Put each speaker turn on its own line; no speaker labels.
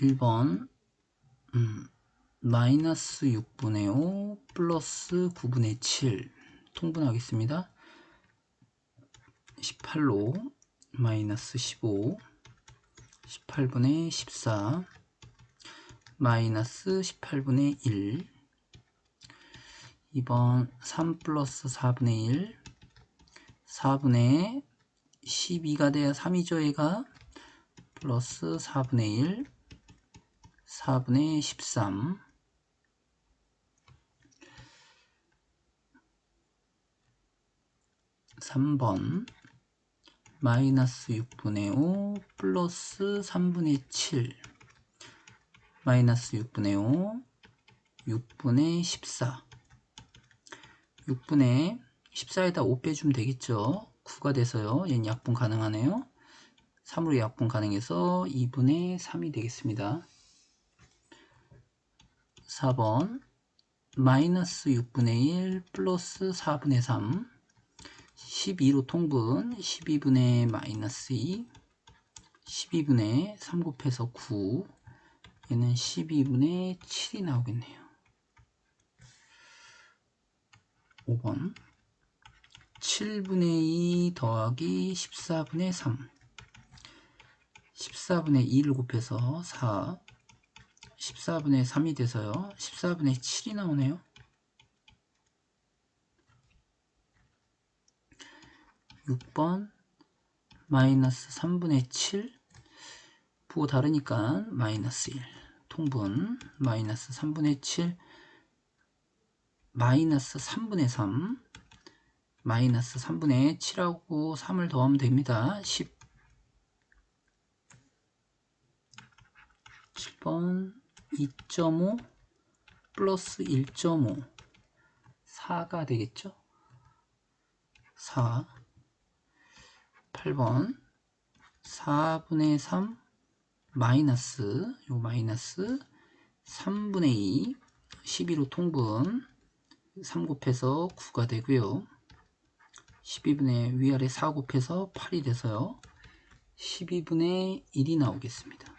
1번 음, 마이너스 6분의 5 플러스 9분의 7 통분하겠습니다. 18로 마이너스 15 18분의 14 마이너스 18분의 1 2번 3 플러스 4분의 1 4분의 12가 돼야 3이죠 얘가. 플러스 4분의 1 4분의 13 3번. 마이너스 6분의 5 플러스 3분의 7 마이너스 6분의 5 6분의 14 6분의 14에다 5 빼주면 되겠죠? 9가 돼서요. 얘는 약분 가능하네요. 3으로 약분 가능해서 2분의 3이 되겠습니다 4번 마이너스 6분의 1 플러스 4분의 3 12로 통분 12분의 마이너스 2 12분의 3 곱해서 9 얘는 12분의 7이 나오겠네요. 5번 7분의 2 더하기 14분의 3 14분의 2를 곱해서 4 14분의 3이 돼서요. 14분의 7이 나오네요. 6번 마이너스 3분의 7 부호 다르니까 마이너스 1 통분 마이너스 3분의 7 마이너스 3분의 3 마이너스 3분의 7하고 3을 더하면 됩니다. 10 7번 2.5 플러스 1.5 4가 되겠죠? 4 8번. 4분의 3 마이너스 요 마이너스 3분의 2 12로 통분 3 곱해서 9가 되고요. 12분의 위아래 4 곱해서 8이 돼서요. 12분의 1이 나오겠습니다